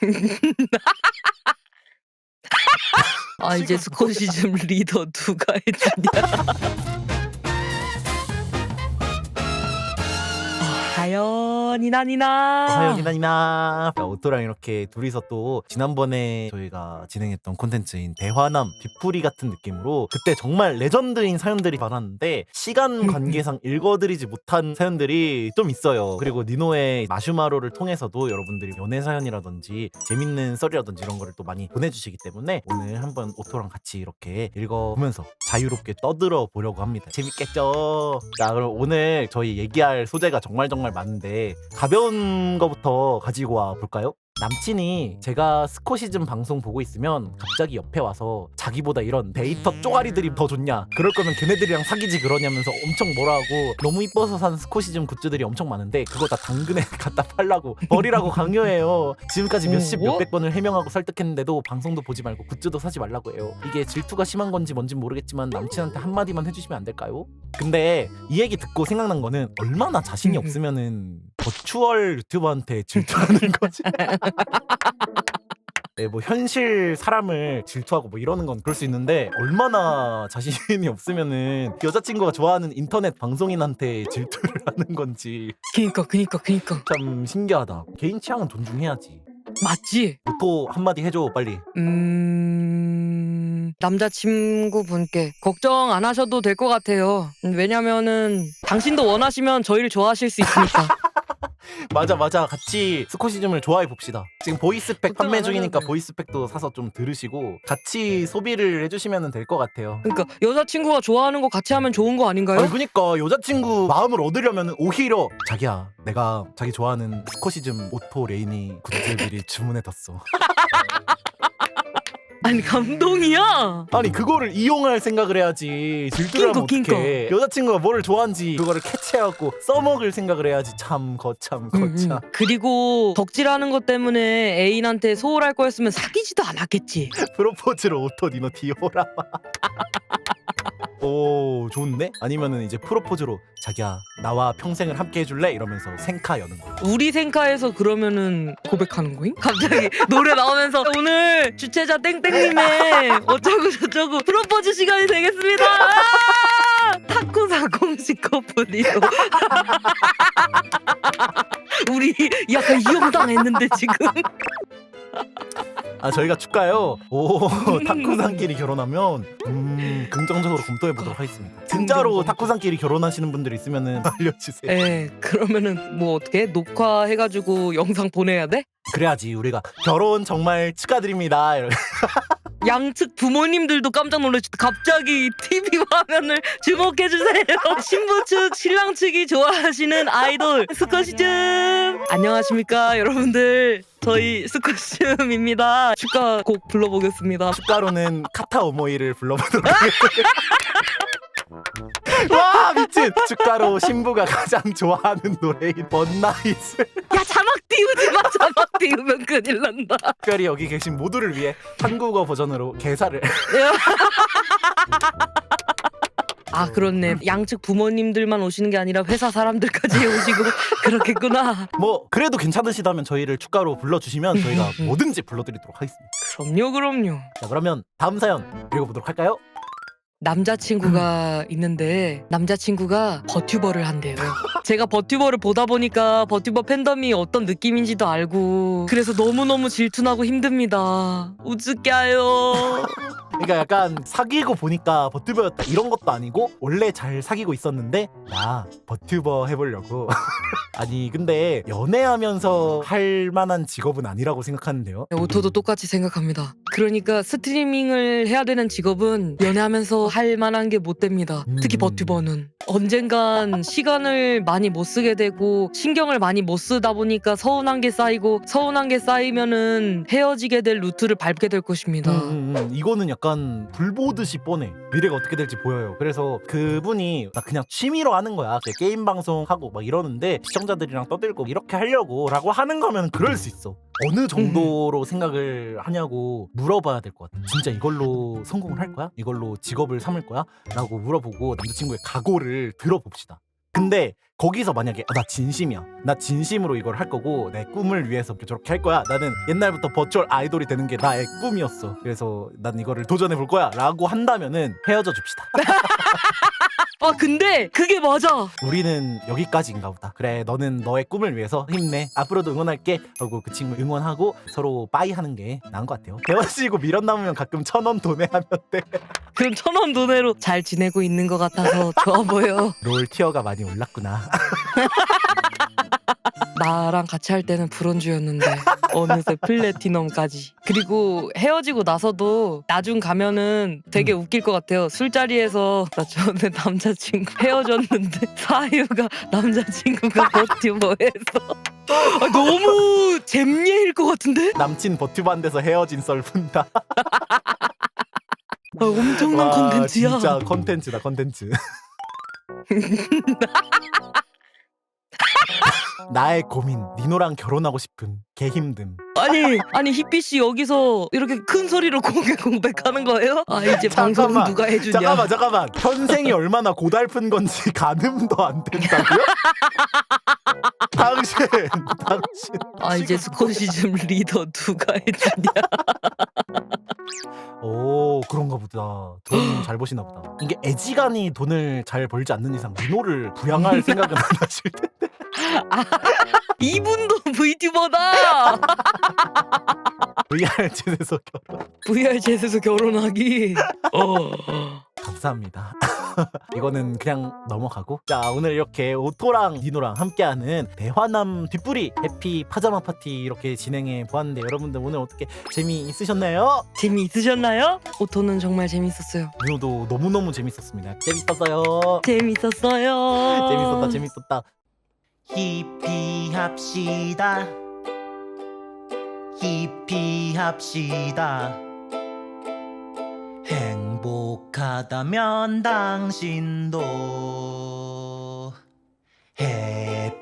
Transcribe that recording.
아 이제 지금 스코시즘 리더 누가 해주냐? 하연이나 니나. 하연이나니나. 오토랑 이렇게 둘이서 또 지난번에 저희가 진행했던 콘텐츠인 대화남 뒷풀이 같은 느낌으로 그때 정말 레전드인 사연들이 많았는데 시간 관계상 읽어드리지 못한 사연들이 좀 있어요. 그리고 니노의 마슈마로를 통해서도 여러분들이 연애 사연이라든지 재밌는 썰이라든지 이런 거를 또 많이 보내주시기 때문에 오늘 한번 오토랑 같이 이렇게 읽어보면서 자유롭게 떠들어 보려고 합니다. 재밌겠죠? 자 그럼 오늘 저희 얘기할 소재가 정말 정말 많은데 가벼운 거부터 가지고 와 볼까요? 남친이 제가 스코시즘 방송 보고 있으면 갑자기 옆에 와서 자기보다 이런 데이터 음. 쪼가리들이 더 좋냐 그럴 거면 걔네들이랑 사귀지 그러냐면서 엄청 뭐라 하고 너무 이뻐서 산 스코시즘 굿즈들이 엄청 많은데 그거 다 당근에 갖다 팔라고 버리라고 강요해요 지금까지 몇십 오? 몇백 번을 해명하고 설득했는데도 방송도 보지 말고 굿즈도 사지 말라고 해요 이게 질투가 심한 건지 뭔진 모르겠지만 남친한테 한마디만 해주시면 안 될까요? 근데 이 얘기 듣고 생각난 거는 얼마나 자신이 음, 음. 없으면은 버추얼 유튜버한테 질투하는 거지. 네, 뭐 현실 사람을 질투하고 뭐 이러는 건 그럴 수 있는데 얼마나 자신이 없으면은 여자친구가 좋아하는 인터넷 방송인한테 질투를 하는 건지 그니까 그니까 그니까 참 신기하다. 개인 취향은 존중해야지. 맞지? 오토 한마디 해줘 빨리. 음 남자친구분께 걱정 안 하셔도 될 것 같아요. 왜냐면은 당신도 원하시면 저희를 좋아하실 수 있으니까. 맞아 맞아 같이 스코시즘을 좋아해 봅시다. 지금 보이스팩 판매 안 중이니까. 보이스팩도 사서 좀 들으시고 같이 소비를 해주시면 될 것 같아요. 그러니까 여자친구가 좋아하는 거 같이 하면 좋은 거 아닌가요? 아니 그니까 여자친구 마음을 얻으려면 오히려 자기야 내가 자기 좋아하는 스코시즘 오토 레이니 굿즈 미리 주문해뒀어 아니 감동이야. 아니 그거를 이용할 생각을 해야지 질투를 하면 어떡해 여자친구가 뭐를 좋아하는지 그거를 캐치해갖고 써먹을 생각을 해야지 참 거참 음, 거참 음. 그리고 덕질하는 것 때문에 애인한테 소홀할 거였으면 사귀지도 않았겠지. 프로포즈로 오토 니노 디오라마 오 좋은데? 아니면은 이제 프로포즈로 자기야 나와 평생을 함께 해줄래? 이러면서 생카 여는 거 우리 생카에서 그러면은 고백하는 거임? 갑자기 노래 나오면서 오늘 주최자 땡땡님의 어쩌고 저쩌고 프로포즈 시간이 되겠습니다. 아! 타쿠사 공식 커플이요. 우리 약간 이용당했는데 지금. 아 저희가 축가요. 오 타쿠상끼리 결혼하면 음 긍정적으로 검토해 보도록 하겠습니다. 진짜로 긍정적으로. 타쿠상끼리 결혼하시는 분들 있으면은 알려주세요. 에 그러면은 뭐 어떻게 녹화해가지고 영상 보내야 돼? 그래야지 우리가 결혼 정말 축하드립니다. 양측 부모님들도 깜짝 놀라시다. 갑자기 TV 화면을 주목해 주세요. 신부 측, 신랑 측이 좋아하시는 아이돌 스쿼시즘. 안녕하십니까, 여러분들. 저희 스쿼시즘입니다. 축가 곡 불러보겠습니다. 축가로는 카타 오모이를 불러보도록 하겠습니다. 와 미친 축가로 신부가 가장 좋아하는 노래인 번나잇을 야 자막 띄우지 마. 자막 띄우면 큰일 난다. 특별히 여기 계신 모두를 위해 한국어 버전으로 개사를 아 그렇네. 양측 부모님들만 오시는 게 아니라 회사 사람들까지 오시고 그렇겠구나. 뭐 그래도 괜찮으시다면 저희를 축가로 불러주시면 저희가 음. 뭐든지 불러드리도록 하겠습니다. 그럼요, 그럼요. 자 그러면 다음 사연 읽어보도록 할까요? 남자친구가 있는데 남자친구가 버튜버를 한대요. 제가 버튜버를 보다 보니까 버튜버 팬덤이 어떤 느낌인지도 알고 그래서 너무너무 질투나고 힘듭니다. 우즈까요. 그러니까 약간 사귀고 보니까 버튜버였다 이런 것도 아니고 원래 잘 사귀고 있었는데 나 버튜버 해보려고 아니 근데 연애하면서 할 만한 직업은 아니라고 생각하는데요 오토도 똑같이 생각합니다. 그러니까 스트리밍을 해야 되는 직업은 연애하면서 할 만한 게 못 됩니다. 특히 음. 버튜버는 언젠간 시간을 많이 못 쓰게 되고 신경을 많이 못 쓰다 보니까 서운한 게 쌓이고 서운한 게 쌓이면은 헤어지게 될 루트를 밟게 될 것입니다. 음, 음, 음. 이거는 약간 불 보듯이 뻔해 미래가 어떻게 될지 보여요 그래서 그분이 나 그냥 취미로 하는 거야 게임 방송 하고 막 이러는데 시청자들이랑 떠들고 이렇게 하려고 라고 하는 거면 그럴 수 있어 어느 정도로 생각을 하냐고 물어봐야 될 것 같아. 진짜 이걸로 성공을 할 거야? 이걸로 직업을 삼을 거야? 라고 물어보고 남자친구의 각오를 들어봅시다. 근데 거기서 만약에 아, 나 진심이야. 나 진심으로 이걸 할 거고 내 꿈을 위해서 저렇게 할 거야. 나는 옛날부터 버추얼 아이돌이 되는 게 나의 꿈이었어. 그래서 난 이거를 도전해 볼 거야. 라고 한다면은 헤어져 줍시다 아 근데 그게 맞아. 우리는 여기까지인가 보다. 그래 너는 너의 꿈을 위해서 힘내. 앞으로도 응원할게. 하고 그 친구 응원하고 서로 빠이 하는 게 나은 것 같아요. 헤어지고 미련 남으면 가끔 천 원 도내하면 돼. 그럼 천 원 돈으로 잘 지내고 있는 것 같아서 좋아 보여. 롤 티어가 많이 올랐구나 나랑 같이 할 때는 브론즈였는데 어느새 플래티넘까지. 그리고 헤어지고 나서도 나중 가면은 되게 웃길 것 같아요. 술자리에서 나 전에 남자친구 헤어졌는데 사유가 남자친구가 버티버해서 아, 너무 잼예일 것 같은데? 남친 버튜반데서 헤어진 썰 푼다 아, 엄청난 와, 컨텐츠야. 진짜 컨텐츠다 컨텐츠 나의 고민 니노랑 결혼하고 싶음 개 힘듦 아니 아니 히피 씨 여기서 이렇게 큰 소리로 공개 공백하는 거예요? 아 이제 방송 잠깐만, 누가 해주냐? 잠깐만 잠깐만 현생이 얼마나 고달픈 건지 가늠도 안 된다고요? 당신 당신 아 이제 스코시즘 리더 누가 해주냐? 오 그런가 보다 돈 잘 버시나 보다 이게 애지간히 돈을 잘 벌지 않는 이상 니노를 부양할 생각은 안 하실 텐데 이분도 VTu버다. VR 챗에서 결혼 VR 챗에서 결혼하기. 어. 감사합니다. 이거는 그냥 넘어가고 자 오늘 이렇게 오토랑 니노랑 함께하는 대화남 뒷부리 해피 파자마 파티 이렇게 진행해 보았는데 여러분들 오늘 어떻게 재미 있으셨나요? 재미 있으셨나요? 오토는 정말 재밌었어요. 니노도 너무너무 재밌었습니다. 재밌었어요. 재밌었어요. 재밌었다 재밌었다. 히피합시다. 히피합시다. 행복하다면 당신도 해